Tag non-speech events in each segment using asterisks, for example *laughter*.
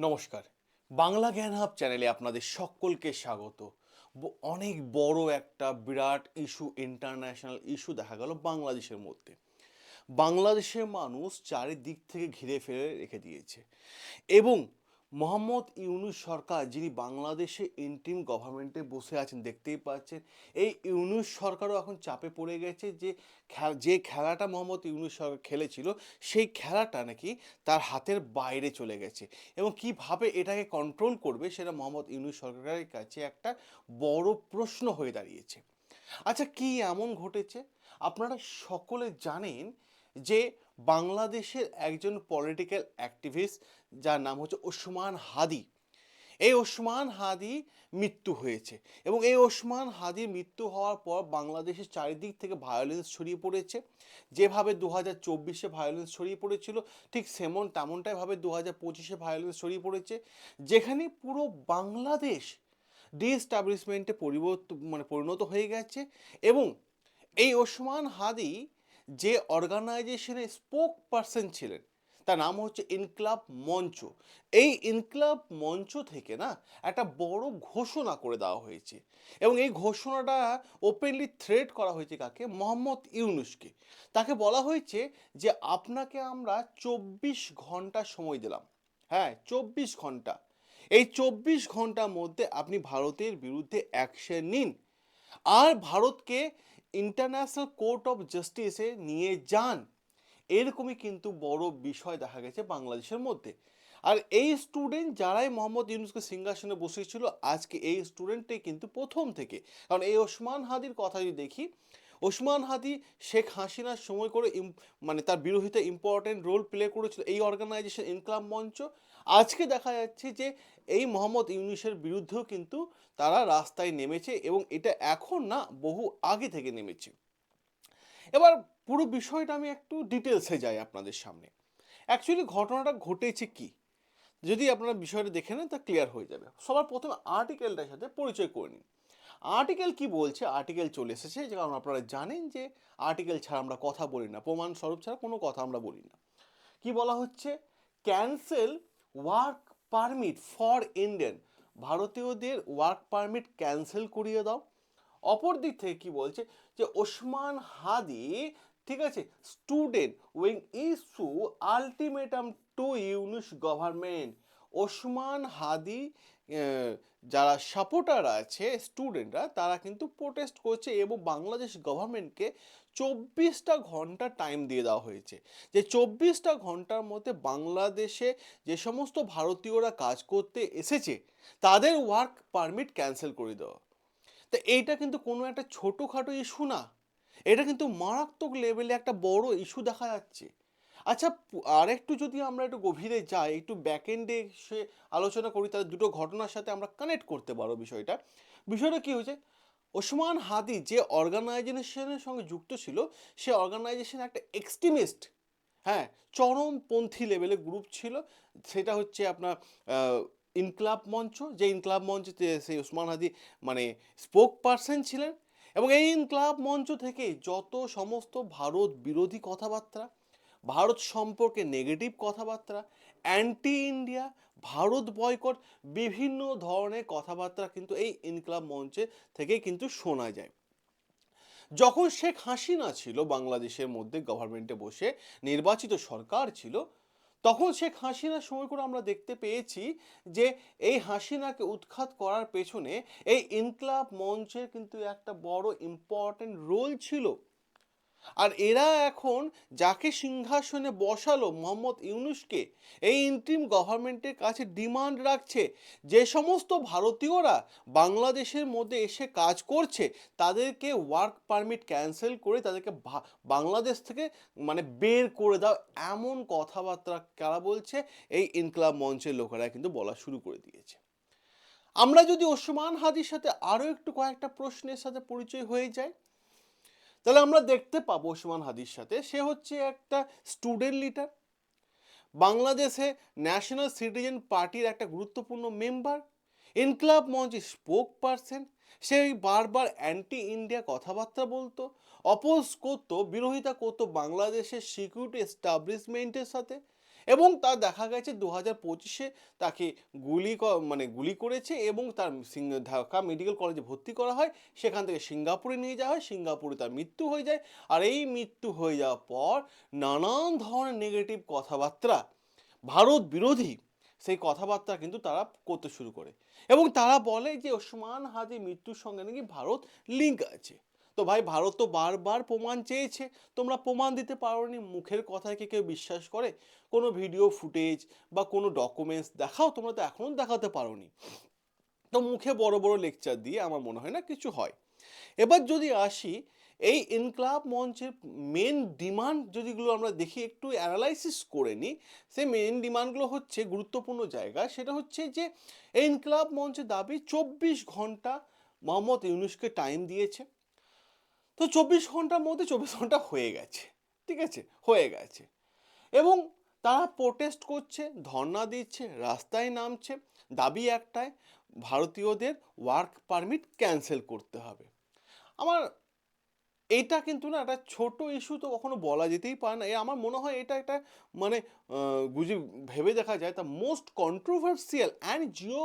নমস্কার। বাংলা জ্ঞান হাব চ্যানেলে আপনাদের সকলকে স্বাগত। অনেক বড় একটা বিরাট ইস্যু, ইন্টারন্যাশনাল ইস্যু দেখা গেল বাংলাদেশের মধ্যে। বাংলাদেশের মানুষ চারিদিক থেকে ঘিরে ফেলে রেখে দিয়েছে। এবং মোহাম্মদ ইউনুস সরকার, যিনি বাংলাদেশে ইন্টিম গভর্নমেন্টে বসে আছেন, দেখতেই পাচ্ছেন, এই ইউনুস সরকারও এখন চাপে পড়ে গেছে যে যে খেলাটা মোহাম্মদ ইউনুস সরকার খেলেছিল, সেই খেলাটা নাকি তার হাতের বাইরে চলে গেছে। এবং কীভাবে এটাকে কন্ট্রোল করবে, সেটা মোহাম্মদ ইউনুস সরকারের কাছে একটা বড় প্রশ্ন হয়ে দাঁড়িয়েছে। আচ্ছা কি এমন ঘটেছে? আপনারা সকলে জানেন যে বাংলাদেশের একজন পলিটিক্যাল অ্যাক্টিভিস্ট যার নাম হচ্ছে ওসমান হাদি। এই ওসমান হাদি মৃত্যু হয়েছে এবং এই ওসমান হাদির মৃত্যু হওয়ার পর বাংলাদেশের চারিদিক থেকে ভায়োলেন্স ছড়িয়ে পড়েছে। যেভাবে দু হাজার চব্বিশে ভায়োলেন্স ছড়িয়ে পড়েছিল, ঠিক সেমন তেমনটাই ভাবে দু হাজার পঁচিশে ভায়োলেন্স ছড়িয়ে পড়েছে, যেখানে পুরো বাংলাদেশ ডিএস্টাবলিশমেন্টে পরিবর্তন মানে পরিণত হয়ে গেছে এবং এই ওসমান হাদি যে অর্গানাইজেশনের স্পোক পারসন ছিলেন, তার নাম হচ্ছে ইনকলাব মঞ্চ। এই ইনকলাব মঞ্চ থেকে না একটা বড় ঘোষণা করে দেওয়া হয়েছে এবং এই ঘোষণাটা ওপেনলি থ্রেড করা হয়েছে কাকে? মোহাম্মদ ইউনুসকে। তাকে বলা হয়েছে যে আপনাকে আমরা চব্বিশ ঘণ্টা সময় দিলাম। হ্যাঁ চব্বিশ ঘণ্টা। এই চব্বিশ ঘণ্টার মধ্যে আপনি ভারতের বিরুদ্ধে অ্যাকশন নিন। আর ভারতকে ইন্টারন্যাশনাল কোর্ট অফ জাস্টিসে নিয়ে যান। এরকমই কিন্তু বড় বিষয় দেখা গেছে বাংলাদেশের মধ্যে। আর এই স্টুডেন্ট যারাই মোহাম্মদ ইউনুসকে সিংহাসনে বসেছিল আজকে এই স্টুডেন্টটাই কিন্তু প্রথম থেকে। কারণ এই ওসমান হাদির কথা যদি দেখি, ওসমান হাদি, শেখ হাসিনার সময় করে মানে তার বিরোধিতা ইম্পর্টেন্ট রোল প্লে করেছিল এই অর্গানাইজেশন ইনকলাম মঞ্চ। আজকে দেখা যাচ্ছে যে এই মোহাম্মদ ইউনুসের বিরুদ্ধেও কিন্তু তারা রাস্তায় নেমেছে এবং এটা এখন না বহু আগে থেকে নেমেছে। এবার পুরো বিষয়টা আমি একটু ডিটেলসে যাই আপনাদের সামনে। অ্যাকচুয়ালি ঘটনাটা ঘটেছে কি? যদি আপনারা বিষয়টা দেখে নেন তা ক্লিয়ার হয়ে যাবে। সবার প্রথমে আর্টিকেলটার সাথে পরিচয় করে নিন। আর্টিকেল কি বলছে? আর্টিকেল চলে এসেছে কারণ আপনারা জানেন যে আর্টিকেল ছাড়া আমরা কথা বলি না প্রমাণ স্বরূপ ছাড়া কোনো কথা আমরা বলি না। কি বলা হচ্ছে? Cancel work permit for Indian ভারতীয়দের ওয়ার্ক পারমিট ক্যান্সেল করিয়ে দাও। অপর দিক থেকে কি বলছে? যে ওসমান হাদি, ঠিক আছে student wing issue ultimatum to Yunus government Osman Hadi যারা সাপোর্টার আছে, স্টুডেন্টরা, তারা কিন্তু প্রোটেস্ট করছে এবং বাংলাদেশ গভর্নমেন্টকে চব্বিশটা ঘণ্টা টাইম দিয়ে দেওয়া হয়েছে। যে চব্বিশটা ঘণ্টার মধ্যে বাংলাদেশে যে সমস্ত ভারতীয়রা কাজ করতে এসেছে, তাদের ওয়ার্ক পারমিট ক্যান্সেল করে দেওয়া। তো এইটা কিন্তু কোনো একটা ছোটোখাটো ইস্যু না। এটা কিন্তু মারাত্মক লেভেলে একটা বড় ইস্যু দেখা যাচ্ছে। আচ্ছা পু- আরেকটু যদি আমরা একটু গভীরে যাই, একটু ব্যাকএন্ডে সে আলোচনা করি, তাহলে দুটো ঘটনার সাথে আমরা কানেক্ট করতে পারো বিষয়টা। বিষয়টা কি হয়েছে? ওসমান হাদি যে অর্গানাইজেশনের সঙ্গে যুক্ত ছিল, সে অর্গানাইজেশন একটা এক্সট্রিমিস্ট হ্যাঁ চরমপন্থী লেভেলে গ্রুপ ছিল। সেটা হচ্ছে আপনার ইনকলাব মঞ্চ, যে ইনকলাব মঞ্চতে সেই ওসমান হাদি মানে স্পোক পারসন ছিলেন। এবং এই ইনকলাব মঞ্চ থেকে যত সমস্ত ভারত বিরোধী কথাবার্তা ভারত সম্পর্কে নেগেটিভ কথাবার্তা অ্যান্টি ইন্ডিয়া ভারত বয়কট বিভিন্ন ধরনের কথাবার্তা কিন্তু এই ইনকলাব মঞ্চে থেকে কিন্তু শোনা যায়। যখন শেখ হাসিনা ছিল বাংলাদেশের মধ্যে গভর্নমেন্টে বসে, নির্বাচিত সরকার ছিল, তখন শেখ হাসিনার সময় করে আমরা দেখতে পেয়েছি যে এই হাসিনাকে উৎখাত করার পেছনে এই ইনকলাব মঞ্চের কিন্তু একটা বড় ইম্পর্টেন্ট রোল ছিল। আর এরা এখন যাকে সিংহাসনে বসালো মোহাম্মদ ইউনুসকে, এই ইন্টিম গভর্নমেন্টের কাছে ডিমান্ড রাখছে। যে সমস্ত ভারতীয়রা বাংলাদেশের মধ্যে এসে কাজ করছে, তাদেরকে ওয়ার্ক পারমিট ক্যান্সেল করে তাদেরকে বাংলাদেশ থেকে মানে বের করে দাও, এমন কথাবার্তা কারা বলছে? এই ইনকলাব মঞ্চের লোকেরা কিন্তু বলা শুরু করে দিয়েছে। আমরা যদি ওসমান হাদির সাথে আরও একটু কয়েকটা প্রশ্নের সাথে পরিচয় হয়ে যায় তাহলে আমরা দেখতে পাবো ওসমান হাদির সাথে। সে হচ্ছে একটা স্টুডেন্ট লিডার বাংলাদেশে ন্যাশনাল সিটিজেন পার্টির একটা গুরুত্বপূর্ণ মেম্বার ইনকলাব মঞ্চে স্পোক পারসন সে বারবার অ্যান্টি ইন্ডিয়া কথাবার্তা বলতো অপোজ করতো, বিরোধিতা করতো বাংলাদেশের সিকিউরিটি এস্টাবলিশমেন্টের সাথে। এবং তা দেখা গেছে দু হাজার পঁচিশে তাকে গুলি মানে গুলি করেছে এবং তার ঢাকা মেডিকেল কলেজে ভর্তি করা হয়। সেখান থেকে সিঙ্গাপুরে নিয়ে যাওয়া হয়। সিঙ্গাপুরে তার মৃত্যু হয়ে যায়। আর এই মৃত্যু হয়ে যাওয়ার পর নানান ধরনের নেগেটিভ কথাবার্তা, ভারত বিরোধী সেই কথাবার্তা কিন্তু তারা করতে শুরু করে। এবং তারা বলে যে ওসমান হাদি মৃত্যুর সঙ্গে নাকি ভারত লিঙ্ক আছে। তো ভাই ভারত তো বারবার প্রমাণ চেয়েছে। তোমরা প্রমাণ দিতে পারোনি, মুখের কথায় কি কেউ বিশ্বাস করে? কোনো ভিডিও ফুটেজ বা কোনো ডকুমেন্টস দেখাও, তোমরা তো এখনও দেখাতে পারোনি। তো মুখে বড় বড় লেকচার দিয়ে আমার মনে হয় না কিছু হয়। এবার যদি আসি, এই ইনকলাব মঞ্চের মেন ডিমান্ড যদিগুলো আমরা দেখি, একটু অ্যানালাইসিস করে নিই, সেই মেন ডিমান্ডগুলো হচ্ছে গুরুত্বপূর্ণ জায়গা, সেটা হচ্ছে যে এই ইনকলাব মঞ্চের দাবি চব্বিশ ঘণ্টা মোহাম্মদ ইউনুসকে টাইম দিয়েছে। তো চব্বিশ ঘণ্টার মধ্যে চব্বিশ ঘণ্টা হয়ে গেছে, ঠিক আছে? হয়ে গেছে। এবং তারা প্রোটেস্ট করছে ধর্না দিচ্ছে, রাস্তায় নামছে। দাবি একটাই, ভারতীয়দের ওয়ার্ক পারমিট ক্যান্সেল করতে হবে। আমার এটা কিন্তু না, একটা ছোট ইস্যু তো কখনো বলা যেতেই পারে না। আমার মনে হয় এটা একটা মানে বুঝি ভেবে দেখা যায় তা most controversial and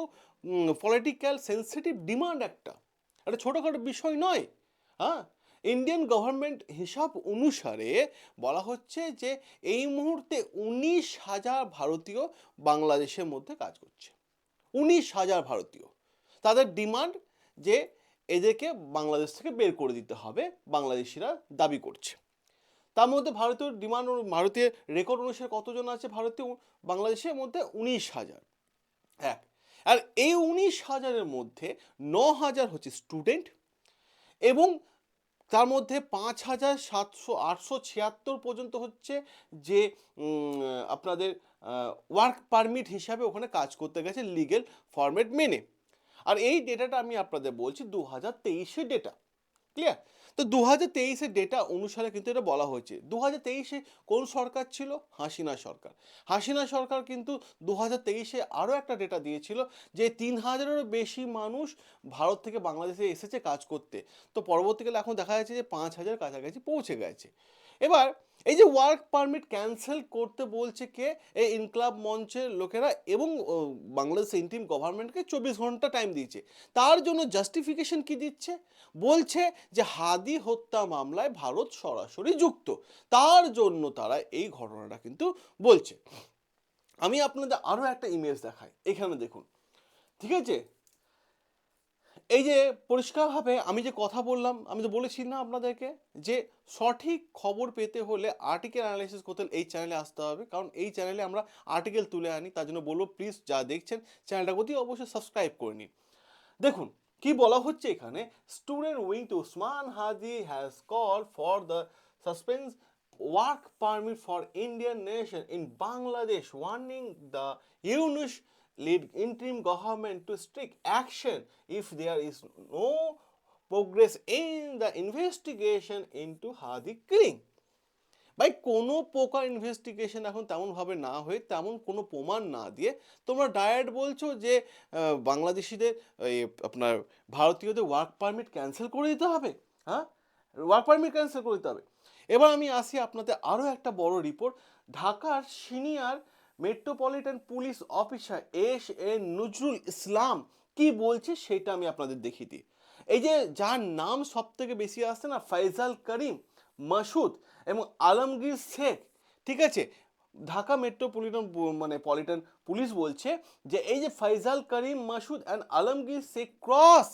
geopolitical sensitive demand একটা। একটা ছোটোখাটো বিষয় নয় হ্যাঁ? ইন্ডিয়ান গভর্নমেন্ট হিসাব অনুসারে বলা হচ্ছে যে এই মুহূর্তে উনিশ হাজার ভারতীয় বাংলাদেশের মধ্যে কাজ করছে। উনিশ হাজার ভারতীয়। তাদের ডিমান্ড যে এদেরকে বাংলাদেশ থেকে বের করে দিতে হবে, বাংলাদেশিরা দাবি করছে। তার মধ্যে ভারতীয় ডিমান্ড ভারতীয় রেকর্ড অনুসারে কতজন আছে ভারতীয় বাংলাদেশের মধ্যে? উনিশ হাজার। এক। আর এই উনিশ হাজারের মধ্যে ন হাজার হচ্ছে স্টুডেন্ট এবং তার মধ্যে পাঁচ হাজার সাতশো আটশো ছিয়াত্তর পর্যন্ত হচ্ছে যে আপনাদের ওয়ার্ক পারমিট হিসাবে ওখানে কাজ করতে গেছে লিগেল ফরম্যাট মেনে। আর এই ডেটাটা আমি আপনাদের বলছি দু হাজার তেইশের ডেটা ক্লিয়ার তো দু হাজার তেইশের ডেটা অনুসারে কিন্তু এটা বলা হয়েছে। দু হাজার তেইশে কোন সরকার ছিল? হাসিনা সরকার। হাসিনা সরকার কিন্তু দু হাজার তেইশে আরও একটা ডেটা দিয়েছিল যে তিন হাজারেরও বেশি মানুষ ভারত থেকে বাংলাদেশে এসেছে কাজ করতে। তো পরবর্তীকালে এখন দেখা যাচ্ছে যে পাঁচ হাজার কাছাকাছি পৌঁছে গেছে। এবার এই যে ওয়ার্ক পারমিট ক্যান্সেল করতে বলছে কে? এই ইনকলাব মঞ্চের লোকেরা এবং বাংলাদেশ ইন্টিম গভর্নমেন্টকে চব্বিশ ঘণ্টা টাইম দিয়েছে। তার জন্য জাস্টিফিকেশন কি দিচ্ছে? বলছে যে হাদি হত্যা মামলায় ভারত সরাসরি যুক্ত। তার জন্য তারা এই ঘটনাটা কিন্তু বলছে। আমি আপনাদের আরও একটা ইমেজ দেখাই। এখানে দেখুন। ঠিক আছে? এই যে পরিষ্কারভাবে আমি যে কথা বললাম, আমি তো বলেছি না আপনাদেরকে যে সঠিক খবর পেতে হলে আর্টিকেল অ্যানালাইসিস করতে এই চ্যানেলে আসতে হবে। কারণ এই চ্যানেলে আমরা আর্টিকেল তুলে আনি, তার জন্য বলব প্লিজ যা দেখছেন চ্যানেলটা অতি অবশ্যই সাবস্ক্রাইব করে নিন। দেখুন, কি বলা হচ্ছে এখানে? Student wing to Usman Hadi has call for the suspense work permit for Indian nation in Bangladesh warning the Yunus lead interim government to strict action if there is no progress in the investigation into Hadi killing. ভাই, কোনো প্রকার investigation এখন তেমনভাবে না হয়ে, তেমন কোনো প্রমাণ না দিয়ে তোমরা ডায়েট বলছো যে বাংলাদেশিদের আপনার ভারতীয়দের ওয়ার্ক পারমিট ক্যান্সেল করে দিতে হবে হ্যাঁ ওয়ার্ক পারমিট ক্যান্সেল করে দিতে হবে এবার আমি আসি আপনাদের আরও একটা বড় রিপোর্ট ঢাকার senior metropolitan police officer S A Nazrul Islam কি বলছে সেটা আমি আপনাদের দেখিয়ে দিই। এই যে যার নাম সব থেকে বেশি আসছে না ফাইজাল করিম, মাসুদ এবং আলমগীর শেখ, ঠিক আছে? ঢাকা মেট্রোপলিটন মানে পলিটন পুলিশ বলছে যে এই যে ফাইজাল করিম, মাসুদ অ্যান্ড আলমগীর শেখ ক্রস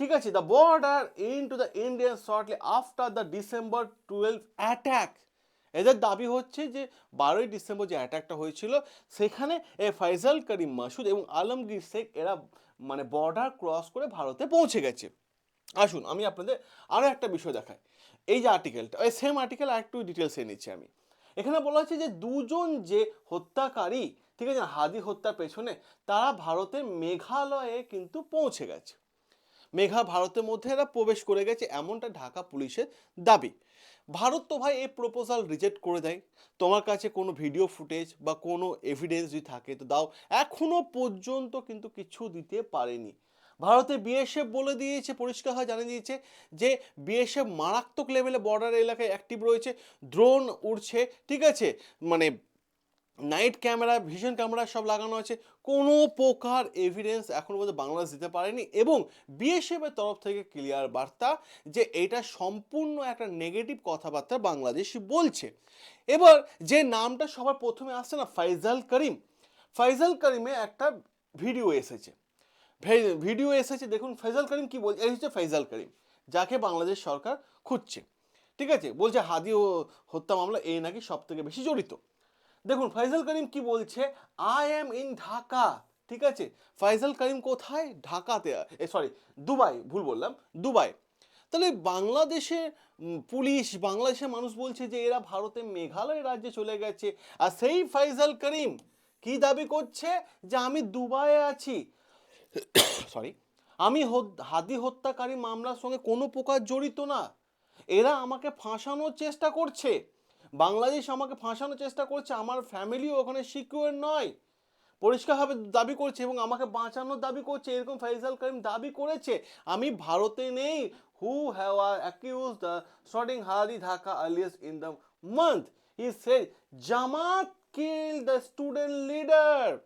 ঠিক আছে? The border into the Indian shortly after the December twelve attack এদের দাবি হচ্ছে যে বারোই ডিসেম্বর যে অ্যাটাকটা হয়েছিল, সেখানে এ ফাইজাল করিম মাসুদ এবং আলমগীর শেখ, এরা মানে বর্ডার ক্রস করে ভারতে পৌঁছে গেছে। আসুন, আমি আপনাদের আরও একটা বিষয় দেখাই। এই যে আর্টিকেলটা ওই সেম আর্টিকেল আর একটু ডিটেলসে নিচ্ছি আমি। এখানে বলা হচ্ছে যে দুজন যে হত্যাকারী, ঠিক আছে, হাদি হত্যার পেছনে, তারা ভারতের মেঘালয়ে কিন্তু পৌঁছে গেছে। মেঘা ভারতের মধ্যে এরা প্রবেশ করে গেছে, এমনটা ঢাকা পুলিশের দাবি। ভারত তো ভাই এই প্রপোজাল রিজেক্ট করে দেয়। তোমার কাছে কোনো ভিডিও ফুটেজ বা কোনো এভিডেন্স যদি থাকে তো দাও। এখনও পর্যন্ত কিন্তু কিছু দিতে পারেনি। ভারতে বিএসএফ বলে দিয়েছে, পরিষ্কার হয় জানিয়ে দিয়েছে যে বিএসএফ মারাত্মক লেভেলে বর্ডার এলাকায় অ্যাক্টিভ রয়েছে। ড্রোন উড়ছে, ঠিক আছে? মানে নাইট ক্যামেরা, ভিশন ক্যামেরা সব লাগানো আছে। কোনো প্রকার এভিডেন্স এখনও পর্যন্ত বাংলাদেশ দিতে পারেনি এবং বিএসএফ এর তরফ থেকে ক্লিয়ার বার্তা যে এটা সম্পূর্ণ একটা নেগেটিভ কথাবার্তা বাংলাদেশ বলছে। এবার যে নামটা সবার প্রথমে আসছে না, ফাইজাল করিম। ফাইজাল করিমে একটা ভিডিও এসেছে। ভিডিও এসেছে, দেখুন ফাইজাল করিম কি বলছে এই হচ্ছে ফাইজাল করিম, যাকে বাংলাদেশ সরকার খুঁজছে। ঠিক আছে? বলছে হাদি হত্যা মামলা, এই নাকি সব থেকে বেশি জড়িত। দেখুন ফাইজাল করিম কি বলছে? আই এম ইন ঢাকা ঠিক আছে? ফাইজাল করিম কোথায়? ঢাকাতে সরি দুবাই ভুল বললাম দুবাই। তাহলে বাংলাদেশের উম, পুলিশ বাংলাদেশের মানুষ বলছে যে এরা ভারতে মেঘালয় রাজ্যে চলে গেছে। আর সেই ফাইজাল করিম কি দাবি করছে? যে আমি দুবাইয়ে আছি। *coughs* সরি আমি হাদি হত্যাকারী মামলার সঙ্গে কোনো প্রকার জড়িত না। এরা আমাকে ফাঁসানোর চেষ্টা করছে। বাংলাদেশ আমাকে ফাঁসানোর চেষ্টা করছে, আমার ফ্যামিলিও ওখানে সিকিউর নয়। পরিষ্কারভাবে দাবি করছে এবং আমাকে বাঁচানোর দাবি করছে, এরকম ফাইজাল করিম দাবি করেছে। আমি ভারতে নেই। Who have accuse the starting Hadi Dhaka alias in the month he say Jamaat kill the student leader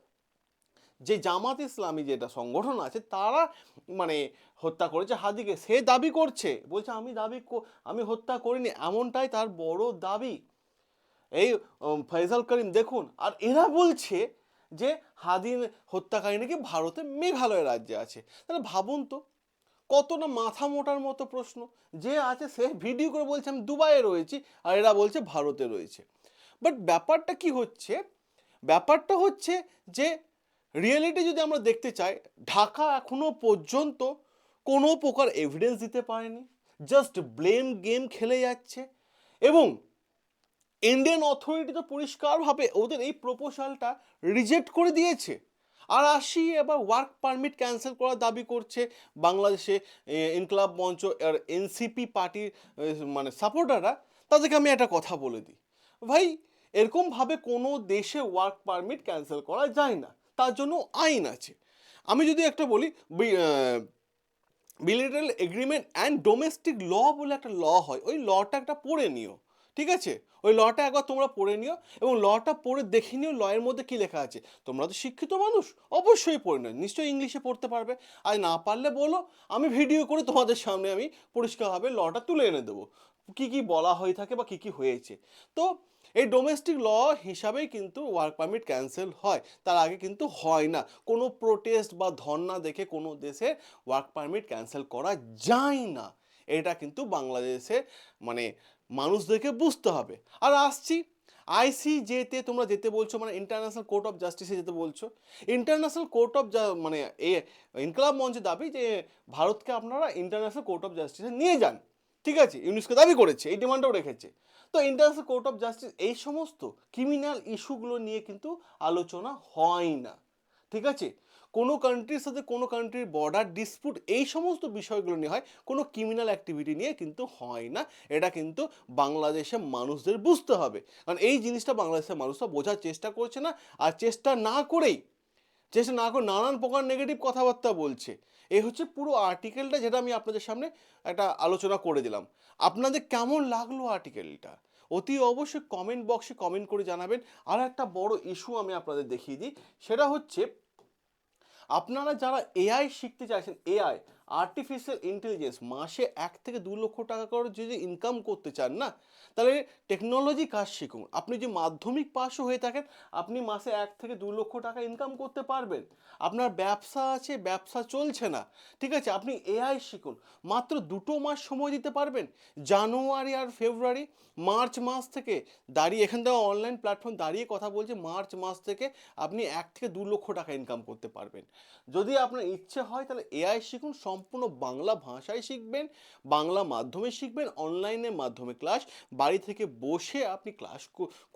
যে জামাত ইসলামী যেটা সংগঠন আছে, তারা মানে হত্যা করেছে হাদিকে। সে দাবি করছে। বলছে, আমি দাবি আমি হত্যা করিনি। এমনটাই তার বড় দাবি। এই ফয়সাল করিম, দেখুন, আর এরা বলছে যে হাদিন হত্যাকারী নাকি ভারতে মেঘালয় রাজ্যে আছে। তাহলে ভাবুন তো, কত না মাথা মোটার মতো প্রশ্ন। যে আছে সে ভিডিও করে বলছে, আমি দুবাইয়ে রয়েছি আর এরা বলছে ভারতে রয়েছে। বাট ব্যাপারটা কি হচ্ছে, ব্যাপারটা হচ্ছে যে রিয়েলিটি যদি আমরা দেখতে চাই, ঢাকা এখনও পর্যন্ত কোনো প্রকার এভিডেন্স দিতে পারেনি। জাস্ট ব্লেম গেম খেলে যাচ্ছে। এবং ইন্ডিয়ান অথরিটি তো পরিষ্কারভাবে ওদের এই প্রপোজালটা রিজেক্ট করে দিয়েছে। আর আসি এবার ওয়ার্ক পারমিট ক্যান্সেল করার দাবি করছে বাংলাদেশে ইনকলাব মঞ্চ আর এনসিপি পার্টির মানে সাপোর্টাররা তাদেরকে আমি একটা কথা বলে দিই। ভাই, এরকমভাবে কোনো দেশে ওয়ার্ক পারমিট ক্যান্সেল করা যায় না। তার জন্য আইন আছে। আমি যদি একটা বলি bilateral agreement and domestic law বলে একটা ল হয়, ওই লটা একটা পড়ে নিও। ঠিক আছে? ওই লটা একবার তোমরা পড়ে নিও এবং লটা পড়ে দেখে নিও লয়ের মধ্যে কি লেখা আছে। তোমরা তো শিক্ষিত মানুষ, অবশ্যই পড়ে নিও। নিশ্চয়ই ইংলিশে পড়তে পারবে। আর না পারলে বলো, আমি ভিডিও করে তোমাদের সামনে আমি পরিষ্কারভাবে লটা তুলে এনে দেবো। কি কি বলা হয়ে থাকে বা কি কি হয়েছে। তো এই ডোমেস্টিক ল হিসাবেই কিন্তু ওয়ার্ক পারমিট ক্যান্সেল হয়। তার আগে কিন্তু হয় না। কোনো প্রোটেস্ট বা ধর্না দেখে কোনো দেশে ওয়ার্ক পারমিট ক্যান্সেল করা যায় না। এটা কিন্তু বাংলাদেশে মানে মানুষদেরকে বুঝতে হবে। আর আসছি আইসিজেতে তোমরা যেতে বলছো মানে ইন্টারন্যাশনাল কোর্ট অফ জাস্টিসে যেতে বলছো। ইন্টারন্যাশনাল কোর্ট অফ মানে এ, ইনকলাব মঞ্চে দাবি যে ভারতকে আপনারা ইন্টারন্যাশনাল কোর্ট অফ জাস্টিসে নিয়ে যান। ঠিক আছে? ইউনেস্কো দাবি করেছে, এই ডিমান্ডটাও রেখেছে। তো ইন্টারন্যাশনাল কোর্ট অফ জাস্টিস এই সমস্ত ক্রিমিনাল ইস্যুগুলো নিয়ে কিন্তু আলোচনা হয় না। ঠিক আছে? কোনো কান্ট্রির সাথে কোনো কান্ট্রির বর্ডার ডিসপুট এই সমস্ত বিষয়গুলো নিয়ে হয়, কোনো ক্রিমিনাল অ্যাক্টিভিটি নিয়ে কিন্তু হয় না। এটা কিন্তু বাংলাদেশের মানুষদের বুঝতে হবে। কারণ এই জিনিসটা বাংলাদেশের মানুষরা বোঝার চেষ্টা করছে না আর চেষ্টা না করেই, চেষ্টা না করে নানান প্রকার নেগেটিভ কথাবার্তা বলছে। এই হচ্ছে পুরো আর্টিকেলটা যেটা আমি আপনাদের সামনে একটা আলোচনা করে দিলাম। আপনাদের কেমন লাগল আর্টিকেলটা অতি অবশ্যই কমেন্ট বক্সে কমেন্ট করে জানাবেন। আর একটা বড় ইস্যু আমি আপনাদের দেখিয়ে দিই, সেটা হচ্ছে আপনারা যারা এআই শিখতে চাইছেন এআই আর্টিফিশিয়াল ইন্টেলিজেন্স মাসে এক থেকে দু লক্ষ টাকা করে যদি ইনকাম করতে চান না, তাহলে টেকনোলজি কাজ শিখুন। আপনি যে মাধ্যমিক পাশও হয়ে থাকেন, আপনি মাসে এক থেকে দু লক্ষ টাকা ইনকাম করতে পারবেন। আপনার ব্যবসা আছে, ব্যবসা চলছে না, ঠিক আছে? আপনি এআই শিখুন। মাত্র দুটো মাস সময় দিতে পারবেন, জানুয়ারি আর ফেব্রুয়ারি। মার্চ মাস থেকে দাঁড়িয়ে, এখান থেকে অনলাইন প্ল্যাটফর্ম দাঁড়িয়ে কথা বলছে, মার্চ মাস থেকে আপনি এক থেকে দু লক্ষ টাকা ইনকাম করতে পারবেন। যদি আপনার ইচ্ছে হয়, তাহলে এআই শিখুন সম্পূর্ণ বাংলা ভাষায় শিখবেন, বাংলা মাধ্যমে শিখবেন অনলাইনের মাধ্যমে ক্লাস বাড়ি থেকে বসে আপনি ক্লাস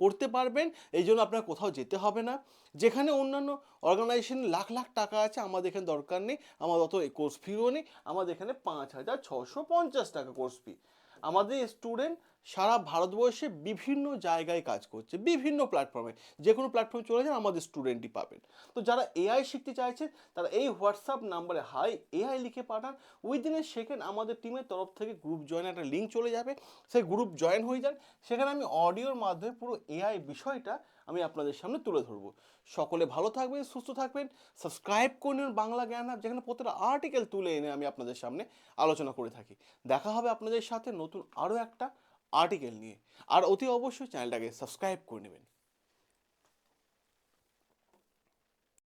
করতে পারবেন। এই জন্য আপনার কোথাও যেতে হবে না। যেখানে অন্যান্য অর্গানাইজেশন লাখ লাখ টাকা আছে, আমাদের এখানে দরকার নেই। আমাদের অত কোর্স ফিও নেই। আমাদের এখানে পাঁচ হাজার ছশো পঞ্চাশ টাকা কোর্স ফি আমাদের স্টুডেন্ট সারা ভারতবর্ষে বিভিন্ন জায়গায় কাজ করছে, বিভিন্ন প্ল্যাটফর্মে যে কোনো প্ল্যাটফর্মে চলে যান, আমাদের স্টুডেন্টই পাবেন। তো যারা এআই শিখতে চাইছেন তারা এই হোয়াটসঅ্যাপ নাম্বারে হাই এআই লিখে পাঠান। উইদিন এ সেকেন্ড আমাদের টিমের তরফ থেকে গ্রুপ জয়েন একটা লিঙ্ক চলে যাবে। সেই গ্রুপ জয়েন হয়ে যান। সেখানে আমি অডিওর মাধ্যমে পুরো এআই বিষয়টা আমি আপনাদের সামনে তুলে ধরবো। সকলে ভালো থাকবেন, সুস্থ থাকবেন। সাবস্ক্রাইব করে নিন বাংলা জ্ঞান হাব যেখানে প্রত্যেকটা আর্টিকেল তুলে এনে আমি আপনাদের সামনে আলোচনা করে থাকি। দেখা হবে আপনাদের সাথে নতুন আরও একটা আর্টিকেল নিয়ে। আর অতি অবশ্যই চ্যানেলটাকে সাবস্ক্রাইব করে নেবেন।